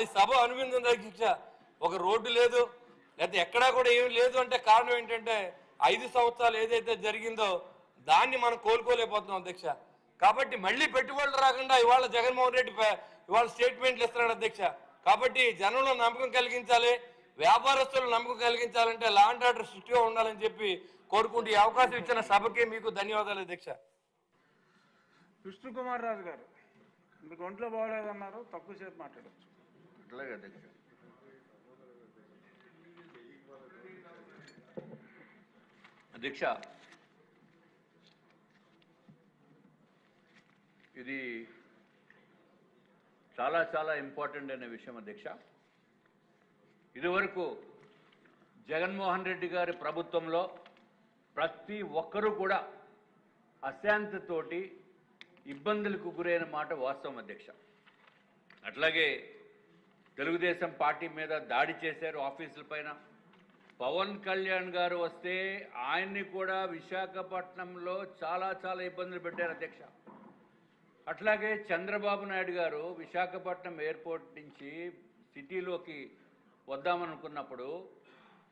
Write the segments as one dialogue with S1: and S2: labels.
S1: వాళ్ళ సభ అనుబంధం అధ్యక్ష ఒక రోడ్డు లేదు లేకపోతే ఎక్కడా కూడా ఏమి లేదు అంటే కారణం ఏంటంటే ఐదు సంవత్సరాలు ఏదైతే జరిగిందో దాన్ని మనం కోలుకోలేకపోతున్నాం అధ్యక్ష. కాబట్టి మళ్ళీ పెట్టుబడులు రాకుండా ఇవాళ జగన్మోహన్ రెడ్డి ఇవాళ స్టేట్మెంట్లు ఇస్తున్నాడు అధ్యక్ష. కాబట్టి జనంలో నమ్మకం కలిగించాలి వ్యాపారస్తులు నమ్మకం కలిగించాలంటే లా అండ్ ఆర్డర్ సృష్టిగా ఉండాలని చెప్పి కోరుకుంటూ ఈ అవకాశం ఇచ్చిన సభకి మీకు ధన్యవాదాలు అధ్యక్ష.
S2: విష్ణు కుమార్ రాజు గారు మీకు ఒంట్లో బాగోలేదన్నారు తక్కువసేపు మాట్లాడచ్చు.
S3: అట్లాగే అధ్యక్ష అధ్యక్ష ఇది చాలా చాలా ఇంపార్టెంట్ అనే విషయం అధ్యక్ష ఇదివరకు జగన్మోహన్ రెడ్డి గారి ప్రభుత్వంలో ప్రతి ఒక్కరూ కూడా అశాంతితోటి ఇబ్బందులకు గురైన మాట వాస్తవం అధ్యక్ష అట్లాగే తెలుగుదేశం పార్టీ మీద దాడి చేశారు ఆఫీసుల పైన. పవన్ కళ్యాణ్ గారు వస్తే ఆయన్ని కూడా విశాఖపట్నంలో చాలా చాలా ఇబ్బందులు పెట్టారు అధ్యక్ష. అట్లాగే చంద్రబాబు నాయుడు గారు విశాఖపట్నం ఎయిర్పోర్ట్ నుంచి సిటీలోకి వద్దామనుకున్నప్పుడు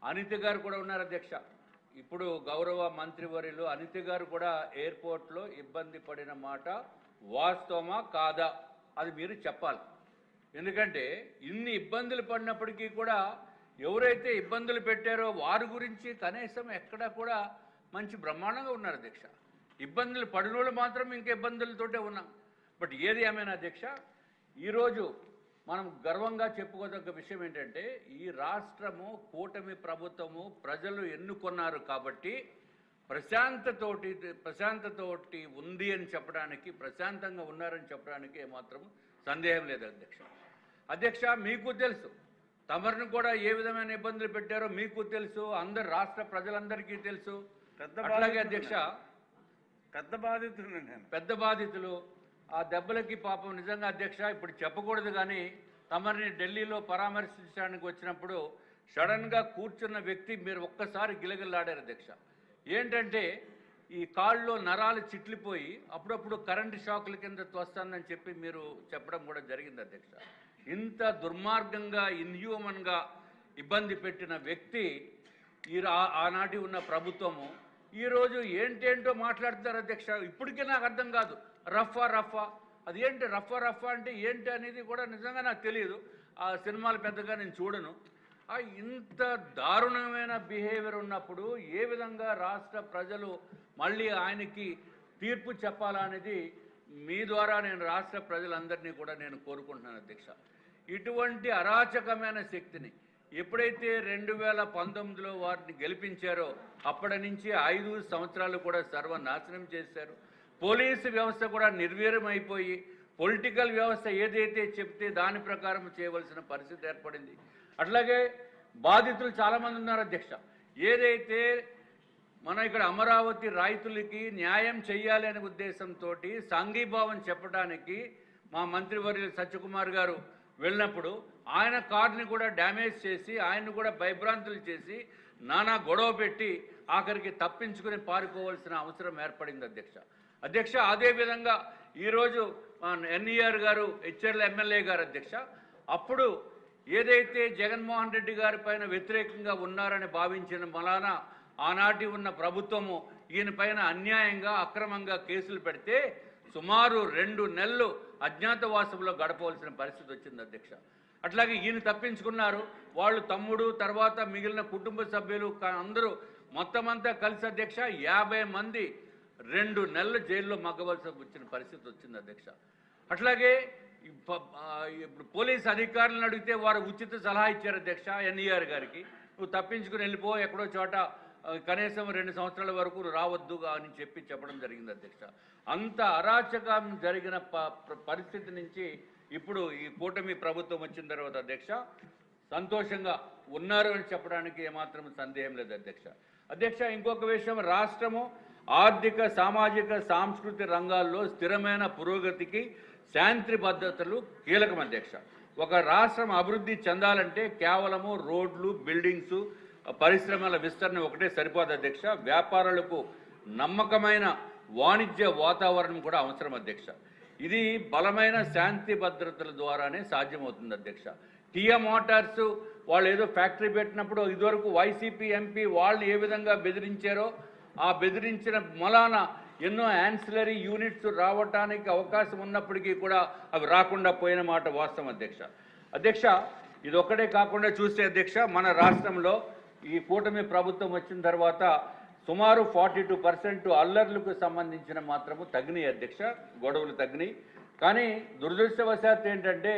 S3: అనిత గారు కూడా ఉన్నారు అధ్యక్ష. ఇప్పుడు గౌరవ మంత్రివర్యులు అనిత గారు కూడా ఎయిర్పోర్ట్లో ఇబ్బంది పడిన మాట వాస్తవమా కాదా అది మీరు చెప్పాలి. ఎందుకంటే ఇన్ని ఇబ్బందులు పడినప్పటికీ కూడా ఎవరైతే ఇబ్బందులు పెట్టారో వారి గురించి కనీసం ఎక్కడా కూడా మంచి బ్రహ్మాండంగా ఉన్నారు దీక్ష. ఇబ్బందులు పడినోళ్ళు మాత్రం ఇంకా ఇబ్బందులతోటే ఉన్నాం. బట్ ఏది ఏమైనా దీక్ష? ఈరోజు మనం గర్వంగా చెప్పుకోదగ్గ విషయం ఏంటంటే ఈ రాష్ట్రము కూటమి ప్రభుత్వము ప్రజలు ఎన్నుకున్నారు కాబట్టి ప్రశాంతతోటి ప్రశాంతతోటి ఉంది అని చెప్పడానికి ప్రశాంతంగా ఉన్నారని చెప్పడానికి ఏమాత్రం సందేహం లేదు అధ్యక్ష. అధ్యక్ష మీకు తెలుసు. తమరిని కూడా ఏ విధమైన ఇబ్బందులు పెట్టారో మీకు తెలుసు. అందరు రాష్ట్ర ప్రజలందరికీ తెలుసు.
S2: పెద్ద బాధితులు
S3: అధ్యక్ష
S2: పెద్ద నేను.
S3: పెద్ద బాధితులు ఆ దెబ్బలకి పాపం నిజంగా అధ్యక్ష ఇప్పుడు చెప్పకూడదు కానీ తమరిని ఢిల్లీలో పరామర్శించడానికి వచ్చినప్పుడు సడన్గా కూర్చున్న వ్యక్తి మీరు ఒక్కసారి గిలగిల్లాడారు అధ్యక్ష. ఏంటంటే ఈ కాళ్ళలో నరాలు చిట్లిపోయి అప్పుడప్పుడు కరెంటు షాకుల కింద తోస్తుందని చెప్పి మీరు చెప్పడం కూడా జరిగింది అధ్యక్ష. ఇంత దుర్మార్గంగా ఇన్హ్యూమన్గా ఇబ్బంది పెట్టిన వ్యక్తి ఈ ఆనాటి ఉన్న ప్రభుత్వము ఈరోజు ఏంటేంటో మాట్లాడుతున్నారు అధ్యక్ష. ఇప్పటికీ నాకు అర్థం కాదు. రఫా రఫా. అది ఏంటి రఫా రఫా అంటే ఏంటి అనేది కూడా నిజంగా నాకు తెలియదు ఆ సినిమాలు పెద్దగా నేను చూడను. ఆ ఇంత దారుణమైన బిహేవియర్ ఉన్నప్పుడు ఏ విధంగా రాష్ట్ర ప్రజలు మళ్ళీ ఆయనకి తీర్పు చెప్పాలనేది మీ ద్వారా నేను రాష్ట్ర ప్రజలందరినీ కూడా నేను కోరుకుంటున్నాను అధ్యక్ష. ఇటువంటి అరాచకమైన శక్తిని ఎప్పుడైతే రెండు వేల పంతొమ్మిదిలో వారిని గెలిపించారో అప్పటి నుంచి ఐదు సంవత్సరాలు కూడా సర్వనాశనం చేశారు. పోలీసు వ్యవస్థ కూడా నిర్వీర్యమైపోయి పొలిటికల్ వ్యవస్థ ఏదైతే చెప్తే దాని ప్రకారం చేయవలసిన పరిస్థితి ఏర్పడింది. అట్లాగే బాధితులు చాలామంది ఉన్నారు అధ్యక్ష. ఏదైతే మన ఇక్కడ అమరావతి రైతులకి న్యాయం చేయాలి అనే ఉద్దేశంతో సంఘీభావం చెప్పడానికి మా మంత్రివర్యులు సత్యకుమార్ గారు వెళ్ళినప్పుడు ఆయన కార్ని కూడా డ్యామేజ్ చేసి ఆయన్ని కూడా భయభ్రాంతులు చేసి నానా గొడవ పెట్టి ఆఖరికి తప్పించుకుని పారుకోవాల్సిన అవసరం ఏర్పడింది అధ్యక్ష. అధ్యక్ష అదేవిధంగా ఈరోజు ఎన్ఈఆర్ గారు హెచ్ఎర్ల ఎమ్మెల్యే గారు అధ్యక్ష అప్పుడు ఏదైతే జగన్మోహన్ రెడ్డి గారి పైన వ్యతిరేకంగా ఉన్నారని భావించిన మలానా ఆనాటి ఉన్న ప్రభుత్వము ఈయన పైన అన్యాయంగా అక్రమంగా కేసులు పెడితే సుమారు రెండు నెలలు అజ్ఞాతవాసంలో గడపవలసిన పరిస్థితి వచ్చింది అధ్యక్ష. అట్లాగే ఈయన తప్పించుకున్నారు. వాళ్ళు తమ్ముడు తర్వాత మిగిలిన కుటుంబ సభ్యులు అందరూ మొత్తం అంతా కలిసి అధ్యక్ష యాభై మంది రెండు నెలలు జైల్లో మగ్గవలసి వచ్చిన పరిస్థితి వచ్చింది అధ్యక్ష. అట్లాగే ఇప్పుడు పోలీస్ అధికారులను అడిగితే వారు ఉచిత సలహా ఇచ్చారు అధ్యక్ష ఎన్ఈఆర్ గారికి. నువ్వు తప్పించుకుని వెళ్ళిపో ఎక్కడో చోట కనీసం రెండు సంవత్సరాల వరకు రావద్దుగా అని చెప్పి చెప్పడం జరిగింది అధ్యక్ష. అంత అరాచకం జరిగిన ప- పరిస్థితి నుంచి ఇప్పుడు ఈ కూటమి ప్రభుత్వం వచ్చిన తర్వాత అధ్యక్ష సంతోషంగా ఉన్నారు అని చెప్పడానికి ఏమాత్రం సందేహం లేదు అధ్యక్ష. అధ్యక్ష ఇంకొక విషయం రాష్ట్రము ఆర్థిక సామాజిక సాంస్కృతిక రంగాల్లో స్థిరమైన పురోగతికి శాంతి భద్రతలు కీలకం అధ్యక్ష. ఒక రాష్ట్రం అభివృద్ధి చెందాలంటే కేవలము రోడ్లు బిల్డింగ్స్ పరిశ్రమల విస్తరణ ఒకటే సరిపోదు అధ్యక్ష. వ్యాపారులకు నమ్మకమైన వాణిజ్య వాతావరణం కూడా అవసరం అధ్యక్ష. ఇది బలమైన శాంతి భద్రతల ద్వారానే సాధ్యమవుతుంది అధ్యక్ష. టియా మోటార్స్ వాళ్ళు ఏదో ఫ్యాక్టరీ పెట్టినప్పుడు ఇదివరకు వైసీపీ ఎంపీ వాళ్ళు ఏ విధంగా బెదిరించారో ఆ బెదిరించిన మొలాన ఎన్నో యాన్సిలరీ యూనిట్స్ రావటానికి అవకాశం ఉన్నప్పటికీ కూడా అవి రాకుండా పోయిన మాట వాస్తవం అధ్యక్ష. అధ్యక్ష ఇది ఒక్కటే కాకుండా చూస్తే అధ్యక్ష మన రాష్ట్రంలో ఈ కూటమి ప్రభుత్వం వచ్చిన తర్వాత సుమారు ఫార్టీ టూ పర్సెంట్ అల్లర్లకు సంబంధించిన మాత్రము తగ్గినాయి అధ్యక్ష గొడవలు తగ్గినాయి. కానీ దురదృష్టవశాత్తు ఏంటంటే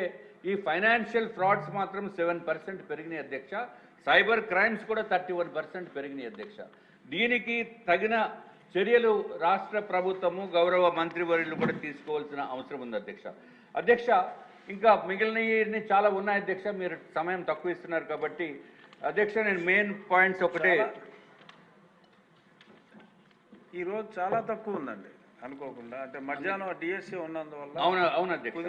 S3: ఈ ఫైనాన్షియల్ ఫ్రాడ్స్ మాత్రం సెవెన్ పర్సెంట్ పెరిగినాయి అధ్యక్ష. సైబర్ క్రైమ్స్ కూడా థర్టీ వన్ పర్సెంట్ పెరిగినాయి అధ్యక్ష. దీనికి తగిన చర్యలు రాష్ట్ర ప్రభుత్వము గౌరవ మంత్రివర్యులు కూడా తీసుకోవాల్సిన అవసరం ఉంది అధ్యక్ష. అధ్యక్ష ఇంకా మిగిలినవి చాలా ఉన్నాయి అధ్యక్ష మీరు సమయం తక్కువ ఇస్తున్నారు కాబట్టి అధ్యక్ష నేను మెయిన్ పాయింట్స్ ఒకటే.
S2: ఈ రోజు చాలా తక్కువ ఉందండి అనుకోకుండా. అంటే మధ్యాహ్నం డిఎస్సి ఉన్నందువల్ల
S3: అవును అవును అధ్యక్ష.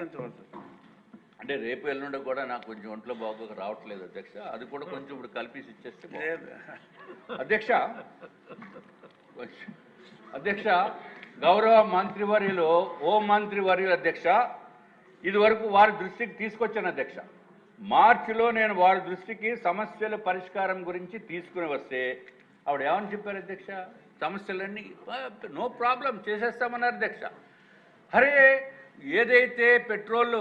S3: అంటే రేపు ఎల్లుండి కూడా నాకు కొంచెం ఒంట్లో బాగోక రావట్లేదు అధ్యక్ష. అది కూడా కొంచెం ఇప్పుడు కలిపేసి ఇచ్చేస్తే అధ్యక్ష అధ్యక్ష గౌరవ మంత్రివర్యులు హోం మంత్రివర్యులు అధ్యక్ష ఇదివరకు వారి దృష్టికి తీసుకొచ్చాను అధ్యక్ష. మార్చిలో నేను వారి దృష్టికి సమస్యల పరిష్కారం గురించి తీసుకుని వస్తే ఆవిడ ఏమని చెప్పారు అధ్యక్ష? సమస్యలన్నీ నో ప్రాబ్లం చేసేస్తామన్నారు అధ్యక్ష. అరే ఏదైతే పెట్రోల్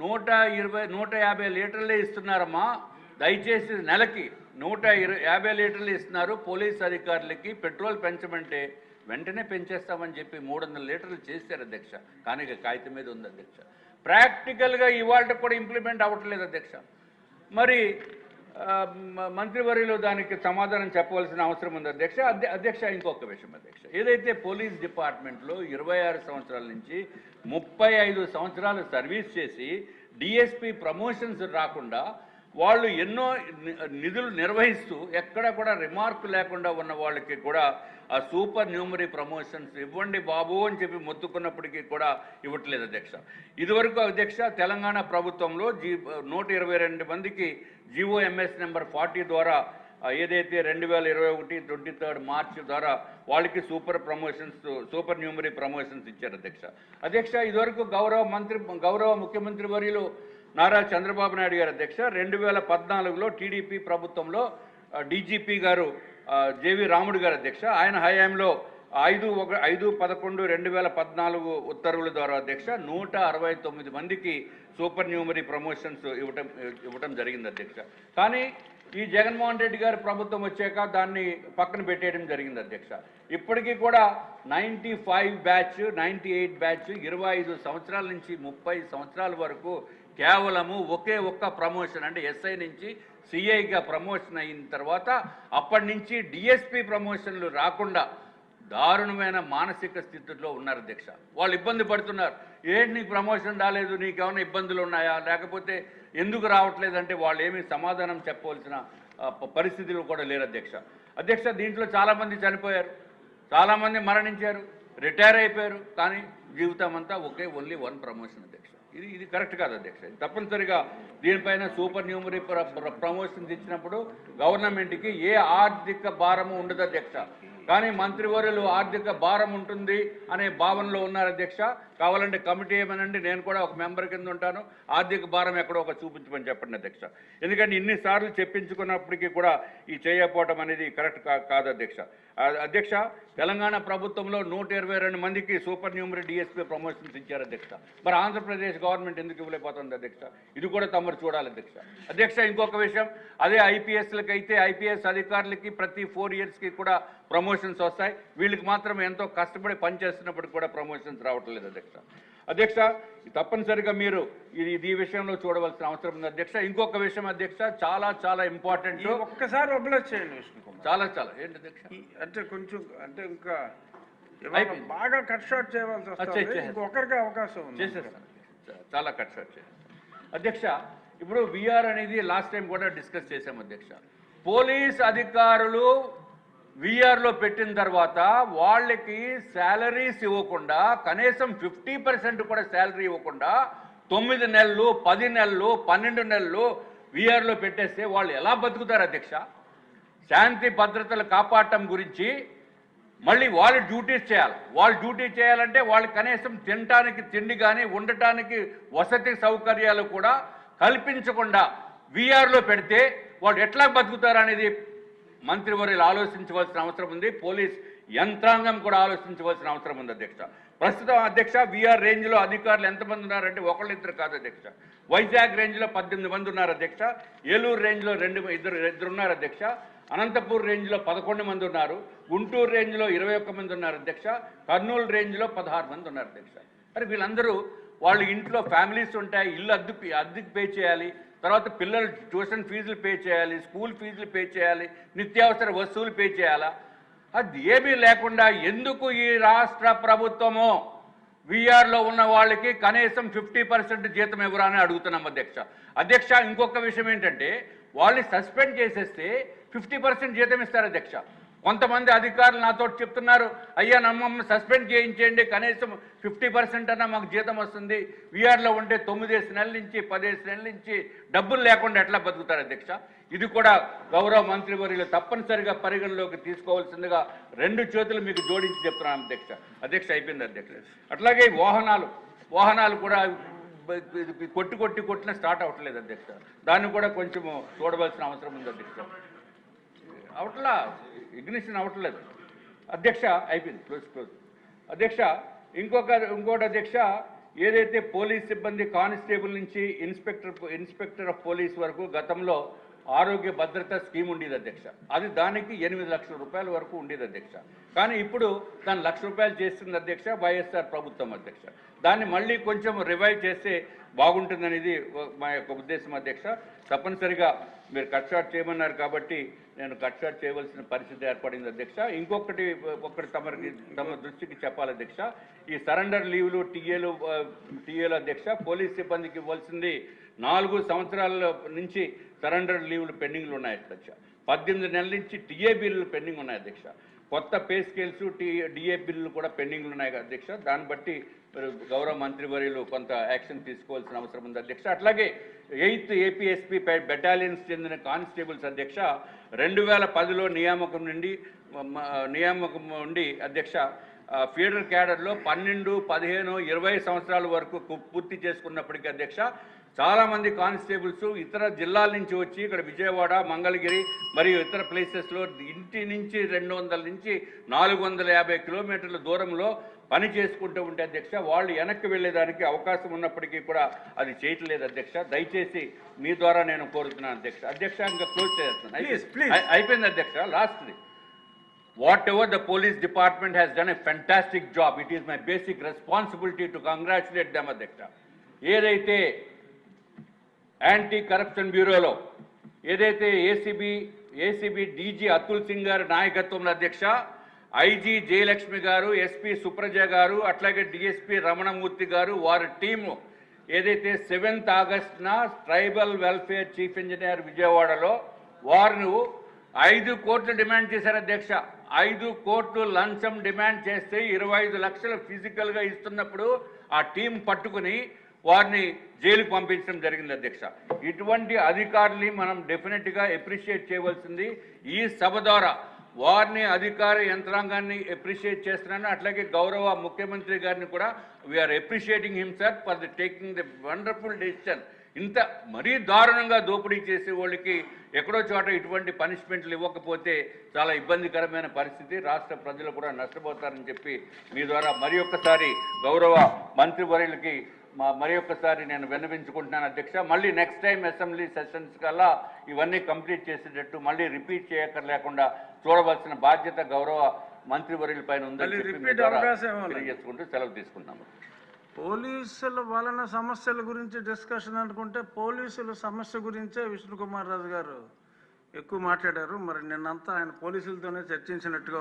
S3: నూట ఇరవై నూట యాభై లీటర్లే ఇస్తున్నారమ్మా దయచేసి నెలకి నూట ఇరవై యాభై లీటర్లు ఇస్తున్నారు పోలీస్ అధికారులకి పెట్రోల్ పెంచమంటే వెంటనే పెంచేస్తామని చెప్పి మూడు వందల లీటర్లు చేశారు అధ్యక్ష. కానీ కాగితం మీద ఉంది అధ్యక్ష. ప్రాక్టికల్గా ఇవాళ కూడా ఇంప్లిమెంట్ అవ్వట్లేదు అధ్యక్ష. మరి మంత్రివర్యులు దానికి సమాధానం చెప్పవలసిన అవసరం ఉంది అధ్యక్ష. అధ్య- అధ్యక్ష ఇంకొక విషయం అధ్యక్ష. ఏదైతే పోలీస్ డిపార్ట్మెంట్లో ఇరవై ఆరు సంవత్సరాల నుంచి ముప్పై ఐదు సంవత్సరాలు సర్వీస్ చేసి డిఎస్పి ప్రమోషన్స్ రాకుండా వాళ్ళు ఎన్నో నిధులు నిర్వహిస్తూ ఎక్కడ కూడా రిమార్క్ లేకుండా ఉన్న వాళ్ళకి కూడా ఆ సూపర్ న్యూమరీ ప్రమోషన్స్ ఇవ్వండి బాబు అని చెప్పి మొత్తుకున్నప్పటికీ కూడా ఇవ్వట్లేదు అధ్యక్ష. ఇదివరకు అధ్యక్ష తెలంగాణ ప్రభుత్వంలో జీ నూట ఇరవై రెండు మందికి జీఓఎంఎస్ నెంబర్ ఫార్టీ ద్వారా ఏదైతే రెండు వేల ఇరవై ఒకటి ట్వంటీ థర్డ్ మార్చ్ ద్వారా వాళ్ళకి super promotions supernumerary promotions ఇచ్చారు అధ్యక్ష. అధ్యక్ష ఇదివరకు గౌరవ మంత్రి గౌరవ ముఖ్యమంత్రి వర్యులు నారా చంద్రబాబు నాయుడు గారి అధ్యక్ష. రెండు వేల పద్నాలుగులో టీడీపీ ప్రభుత్వంలో డీజీపీ గారు జేవి రాముడు గారి అధ్యక్ష. ఆయన హయాంలో ఐదు ఒక ఐదు పదకొండు రెండు వేల పద్నాలుగు ఉత్తర్వుల ద్వారా అధ్యక్ష. నూట అరవై తొమ్మిది మందికి సూపర్ న్యూమరీ ప్రమోషన్స్ ఇవ్వటం ఇవ్వటం జరిగింది అధ్యక్ష. కానీ ఈ జగన్మోహన్ రెడ్డి గారి ప్రభుత్వం వచ్చాక దాన్ని పక్కన పెట్టేయడం జరిగింది అధ్యక్ష. ఇప్పటికీ కూడా ninety five batch ninety eight batch ఇరవై ఐదు సంవత్సరాల నుంచి ముప్పై సంవత్సరాల వరకు కేవలము ఒకే ఒక్క ప్రమోషన్ అంటే ఎస్ఐ నుంచి సిఐగా ప్రమోషన్ అయిన తర్వాత అప్పటి నుంచి డిఎస్పి ప్రమోషన్లు రాకుండా దారుణమైన మానసిక స్థితిలో ఉన్నారు అధ్యక్ష వాళ్ళు ఇబ్బంది పడుతున్నారు. ఏంటి నీకు ప్రమోషన్ రాలేదు? నీకేమైనా ఇబ్బందులు ఉన్నాయా? లేకపోతే ఎందుకు రావట్లేదంటే వాళ్ళు ఏమీ సమాధానం చెప్పవలసిన పరిస్థితులు కూడా లేరు అధ్యక్ష. అధ్యక్ష దీంట్లో చాలామంది చనిపోయారు. చాలామంది మరణించారు. రిటైర్ అయిపోయారు. కానీ జీవితం అంతా ఒకే ఓన్లీ వన్ ప్రమోషన్ అధ్యక్ష. ఇది ఇది కరెక్ట్ కాదు అధ్యక్ష. తప్పనిసరిగా దీనిపైన సూపర్ న్యూమరీ ప్రమోషన్ ఇచ్చినప్పుడు గవర్నమెంట్కి ఏ ఆర్థిక భారము ఉండదు అధ్యక్ష. కానీ మంత్రివర్యులు ఆర్థిక భారం ఉంటుంది అనే భావనలో ఉన్నారు అధ్యక్ష. కావాలంటే కమిటీ ఏమనండి? నేను కూడా ఒక మెంబర్ కింద ఉంటాను. ఆర్థిక భారం ఎక్కడో ఒక చూపించమని చెప్పండి అధ్యక్ష. ఎందుకంటే ఇన్నిసార్లు చెప్పించుకున్నప్పటికీ కూడా ఈ చేయకపోవటం అనేది కరెక్ట్ కా- కాదు అధ్యక్ష. అధ్యక్ష తెలంగాణ ప్రభుత్వంలో నూట ఇరవై రెండు మందికి సూపర్ న్యూమరీ డిఎస్పీ ప్రమోషన్స్ ఇచ్చారు అధ్యక్ష. మరి ఆంధ్రప్రదేశ్ గవర్నమెంట్ ఎందుకు ఇవ్వలేకపోతుంది అధ్యక్ష? ఇది కూడా తమరు చూడాలి అధ్యక్ష. అధ్యక్ష ఇంకొక విషయం అదే ఐపీఎస్లకి అయితే ఐపీఎస్ అధికారులకి ప్రతి ఫోర్ ఇయర్స్కి కూడా ప్రమోషన్స్ వస్తాయి. వీళ్ళకి మాత్రం ఎంతో కష్టపడి పనిచేస్తున్నప్పుడు కూడా ప్రమోషన్స్ రావట్లేదు అధ్యక్ష. అధ్యక్ష తప్పనిసరిగా మీరు ఇది ఈ విషయంలో చూడవలసిన అవసరం ఉంది. అధ్యక్ష ఇంకొక విషయం అధ్యక్ష చాలా చాలా ఇంపార్టెంట్
S2: ఒక్కసారి చేయండి
S3: చాలా చాలా. ఏంటి అధ్యక్ష?
S2: అంటే కొంచెం అంటే ఇంకా. బాగా కట్ షార్ట్ చేయవలసి వస్తుంది. ఇంకొకరికి అవకాశం ఉంది.
S3: చేసేస్తాను. చాలా కట్ షాట్ చేయండి. అధ్యక్ష ఇప్పుడు విఆర్ అనేది లాస్ట్ టైం కూడా డిస్కస్ చేశాం అధ్యక్ష. పోలీస్ అధికారులు విఆర్లో పెట్టిన తర్వాత వాళ్ళకి శాలరీస్ ఇవ్వకుండా కనీసం ఫిఫ్టీ పర్సెంట్ కూడా శాలరీ ఇవ్వకుండా తొమ్మిది నెలలు పది నెలలు పన్నెండు నెలలు విఆర్లో పెట్టేస్తే వాళ్ళు ఎలా బతుకుతారు అధ్యక్ష? శాంతి భద్రతలు కాపాడటం గురించి మళ్ళీ వాళ్ళు డ్యూటీస్ చేయాలి. వాళ్ళు డ్యూటీ చేయాలంటే వాళ్ళు కనీసం తినటానికి తిండి కానీ ఉండటానికి వసతి సౌకర్యాలు కూడా కల్పించకుండా వీఆర్లో పెడితే వాళ్ళు ఎట్లా బతుకుతారు అనేది మంత్రివర్యులు ఆలోచించవలసిన అవసరం ఉంది పోలీస్ యంత్రాంగం కూడా ఆలోచించవలసిన అవసరం ఉంది అధ్యక్ష. ప్రస్తుతం అధ్యక్ష బీఆర్ రేంజ్లో అధికారులు ఎంతమంది ఉన్నారంటే ఒకళ్ళిద్దరు కాదు అధ్యక్ష. వైజాగ్ రేంజ్లో పద్దెనిమిది మంది ఉన్నారు అధ్యక్ష. ఏలూరు రేంజ్లో రెండు ఇద్దరు ఇద్దరు ఉన్నారు అధ్యక్ష. అనంతపూర్ రేంజ్లో పదకొండు మంది ఉన్నారు. గుంటూరు రేంజ్లో ఇరవై ఒక్క మంది ఉన్నారు అధ్యక్ష. కర్నూలు రేంజ్లో పదహారు మంది ఉన్నారు అధ్యక్ష. మరి వీళ్ళందరూ వాళ్ళు ఇంట్లో ఫ్యామిలీస్ ఉంటాయి ఇల్లు అద్దె అద్దెకి పే చేయాలి తర్వాత పిల్లలు ట్యూషన్ ఫీజులు పే చేయాలి స్కూల్ ఫీజులు పే చేయాలి నిత్యావసర వస్తువులు పే చేయాలా? అది ఏమీ లేకుండా ఎందుకు ఈ రాష్ట్ర ప్రభుత్వము విఆర్లో ఉన్న వాళ్ళకి కనీసం ఫిఫ్టీ పర్సెంట్ జీతం ఇవ్వరా అని అడుగుతున్నాం అధ్యక్ష. అధ్యక్ష ఇంకొక విషయం ఏంటంటే వాళ్ళని సస్పెండ్ చేసేస్తే ఫిఫ్టీ పర్సెంట్ జీతం ఇస్తారు అధ్యక్ష. కొంతమంది అధికారులు నాతో చెప్తున్నారు అయ్యా నమ్మమ్మ సస్పెండ్ చేయించేయండి కనీసం ఫిఫ్టీ పర్సెంట్ అన్నా మాకు జీతం వస్తుంది. వీఆర్లో ఉంటే తొమ్మిదేసి నెలల నుంచి పదేసి నెలల నుంచి డబ్బులు లేకుండా ఎట్లా బతుకుతారు అధ్యక్ష? ఇది కూడా గౌరవ మంత్రివర్యులు తప్పనిసరిగా పరిగణలోకి తీసుకోవాల్సిందిగా రెండు చేతులు మీకు జోడించి చెప్తున్నాను అధ్యక్ష. అధ్యక్ష అయిపోయింది అధ్యక్ష. అట్లాగే వాహనాలు వాహనాలు కూడా కొట్టి కొట్టి కొట్టిన స్టార్ట్ అవ్వట్లేదు అధ్యక్ష. దాన్ని కూడా కొంచెం చూడవలసిన అవసరం ఉంది అధ్యక్ష. అవట్లా ఇగ్నిషన్ అవ్వట్లేదు అధ్యక్ష అయిపోయింది క్లోజ్ క్లోజ్ అధ్యక్ష ఇంకొక ఇంకోటి అధ్యక్ష ఏదైతే పోలీస్ సిబ్బంది కానిస్టేబుల్ నుంచి ఇన్స్పెక్టర్ ఇన్స్పెక్టర్ ఆఫ్ పోలీస్ వరకు గతంలో ఆరోగ్య భద్రత స్కీమ్ ఉండేది అధ్యక్ష. అది దానికి ఎనిమిది లక్షల రూపాయల వరకు ఉండేది అధ్యక్ష. కానీ ఇప్పుడు దాని లక్ష రూపాయలు చేస్తుంది అధ్యక్ష వైఎస్ఆర్ ప్రభుత్వం అధ్యక్ష. దాన్ని మళ్ళీ కొంచెం రివైవ్ చేస్తే బాగుంటుందనేది మా యొక్క ఉద్దేశం అధ్యక్ష. తప్పనిసరిగా మీరు కట్ షాట్ చేయమన్నారు కాబట్టి నేను కట్ షాట్ చేయవలసిన పరిస్థితి ఏర్పడింది అధ్యక్ష. ఇంకొకటి ఒకటి తమరికి తమ దృష్టికి చెప్పాలి అధ్యక్ష. ఈ సరెండర్ లీవ్లు టీఏలు టీఏలు అధ్యక్ష పోలీస్ సిబ్బందికి ఇవ్వాల్సింది నాలుగు సంవత్సరాల నుంచి సరెండర్ లీవ్లు పెండింగ్లు ఉన్నాయి అధ్యక్ష. పద్దెనిమిది నెలల నుంచి టీఏ బిల్లులు పెండింగ్ ఉన్నాయి అధ్యక్ష. కొత్త పే స్కేల్స్ టీ డిఏ బిల్లులు కూడా పెండింగ్లు ఉన్నాయి అధ్యక్ష. దాన్ని బట్టి గౌరవ గౌరవ మంత్రివర్యులు కొంత యాక్షన్ తీసుకోవాల్సిన అవసరం ఉంది అధ్యక్ష. అట్లాగే ఎయిత్ ఏపీఎస్పీ బెటాలియన్స్ చెందిన కానిస్టేబుల్స్ అధ్యక్ష రెండు వేల పదిలో నియామకం నుండి నియామకం నుండి అధ్యక్ష ఫీడర్ క్యాడర్లో పన్నెండు పదిహేను ఇరవై సంవత్సరాల వరకు పూర్తి చేసుకున్నప్పటికీ అధ్యక్ష చాలా మంది కానిస్టేబుల్స్ ఇతర జిల్లాల నుంచి వచ్చి ఇక్కడ విజయవాడ మంగళగిరి మరియు ఇతర ప్లేసెస్లో ఇంటి నుంచి రెండు వందల నుంచి నాలుగు వందల యాభై కిలోమీటర్ల దూరంలో పని చేసుకుంటూ ఉంటే అధ్యక్ష వాళ్ళు వెనక్కి వెళ్ళేదానికి అవకాశం ఉన్నప్పటికీ కూడా అది చేయట్లేదు అధ్యక్ష దయచేసి మీ ద్వారా నేను కోరుతున్నాను అధ్యక్ష అధ్యక్ష ఇంకా క్లోజ్ చేస్తున్నాను అయిపోయింది అధ్యక్ష లాస్ట్ది whatever the police department has done a fantastic job. It is my basic responsibility to congratulate them, Adhyaksha. ఏదైతే యాంటీ కరప్షన్ బ్యూరోలో ఏదైతే ACB ACB DG Atul Singh గారి నాయకత్వంలో అధ్యక్ష ఐజీ జయలక్ష్మి గారు ఎస్పీ సుప్రజ గారు అట్లాగే డిఎస్పీ రమణమూర్తి గారు వారి టీము ఏదైతే సెవెంత్ ఆగస్ట్న ట్రైబల్ వెల్ఫేర్ చీఫ్ ఇంజనీర్ విజయవాడలో వారు ఐదు కోట్లు డిమాండ్ చేశారు అధ్యక్ష. ఐదు కోట్లు లంచం డిమాండ్ చేస్తే ఇరవై ఐదు లక్షలు ఫిజికల్గా ఇస్తున్నప్పుడు ఆ టీం పట్టుకుని వారిని జైలుకు పంపించడం జరిగింది అధ్యక్ష. ఇటువంటి అధికారుల్ని మనం డెఫినెట్గా ఎప్రిషియేట్ చేయవలసింది ఈ సభ ద్వారా. వారిని అధికార యంత్రాంగాన్ని ఎప్రిషియేట్ చేస్తున్నాను. అట్లాగే గౌరవ ముఖ్యమంత్రి గారిని కూడా we are appreciating him sir for the taking the wonderful decision ఇంత మరీ దారుణంగా దోపిడీ చేసే వాళ్ళకి ఎక్కడో చోట ఇటువంటి పనిష్మెంట్లు ఇవ్వకపోతే చాలా ఇబ్బందికరమైన పరిస్థితి. రాష్ట్ర ప్రజలు కూడా నష్టపోతారని చెప్పి మీ ద్వారా మరి ఒక్కసారి గౌరవ మంత్రివర్యులకి మరి ఒక్కసారి నేను విన్నవించుకుంటున్నాను అధ్యక్ష. మళ్ళీ నెక్స్ట్ టైం అసెంబ్లీ సెషన్స్ కల్లా ఇవన్నీ కంప్లీట్ చేసేటట్టు మళ్ళీ రిపీట్ చేయక్కర్ లేకుండా చూడవలసిన బాధ్యత గౌరవ మంత్రివర్యుల పైన ఉందని. తెలియజేసుకుంటూ సెలవు తీసుకుంటున్నాము
S2: పోలీసుల వలన సమస్యల గురించి డిస్కషన్ అనుకుంటే పోలీసుల సమస్య గురించే విష్ణు కుమార్ రాజు గారు ఎక్కువ మాట్లాడారు. మరి నిన్నంతా ఆయన పోలీసులతోనే చర్చించినట్టుగా